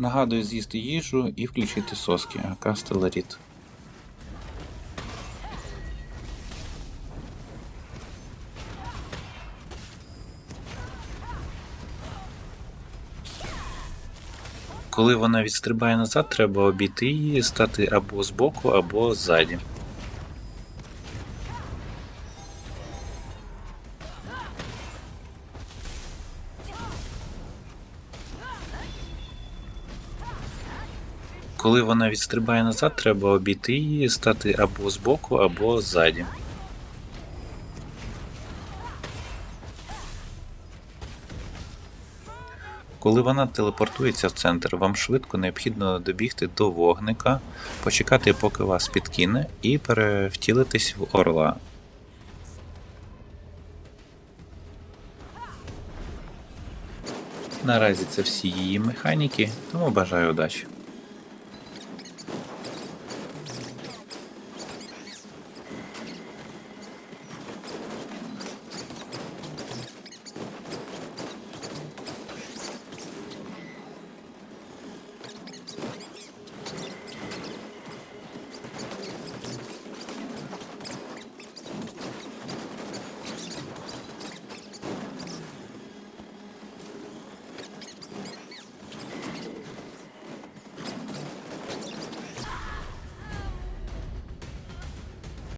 Нагадую з'їсти їжу і включити соски, Кастелеріт. Коли вона відстрибає назад, треба обійти її, стати або збоку, або ззаді. Коли вона відстрибає назад, треба обійти її, стати або збоку, або ззаді. Коли вона телепортується в центр, вам швидко необхідно добігти до вогника, почекати, поки вас підкине, і перевтілитись в орла. Наразі це всі її механіки, тому бажаю удачі.